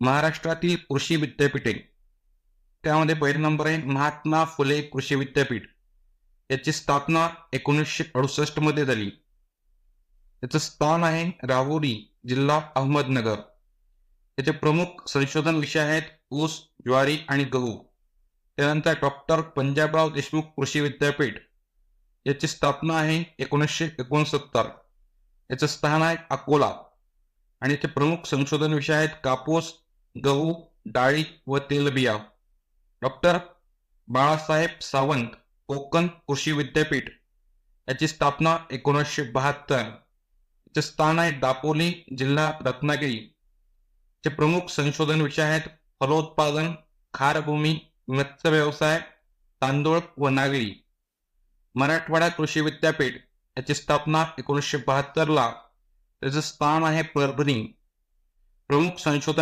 महाराष्ट्रातील कृषी विद्यापीठे. त्यामध्ये पहिला नंबर आहे महात्मा फुले कृषी विद्यापीठ. याची स्थापना एकोणीसशे अडुसष्टमध्ये झाली. याचं स्थान आहे राहुरी जिल्हा अहमदनगर. याचे प्रमुख संशोधन विषय आहेत ऊस ज्वारी आणि गहू. त्यानंतर डॉक्टर पंजाबराव देशमुख कृषी विद्यापीठ. याची स्थापना आहे एकोणीसशे एकोणसत्तर. याचं स्थान आहे अकोला. आणि याचे प्रमुख संशोधन विषय आहेत कापूस गहू डाळी व तेलबिया डॉक्टर बाळासाहेब सावंत कोकण कृषी विद्यापीठ. याची स्थापना एकोणीसशे बहात्तर. याचे स्थान आहे दापोली जिल्हा रत्नागिरी. चे प्रमुख संशोधन विषय आहेत फलोत्पादन खारभूमी मत्स्य व्यवसाय तांदूळ व नागरी. मराठवाडा कृषी विद्यापीठ याची स्थापना एकोणीसशे बहात्तरला. त्याचं स्थान आहे परभणी. प्रमुख संशोधन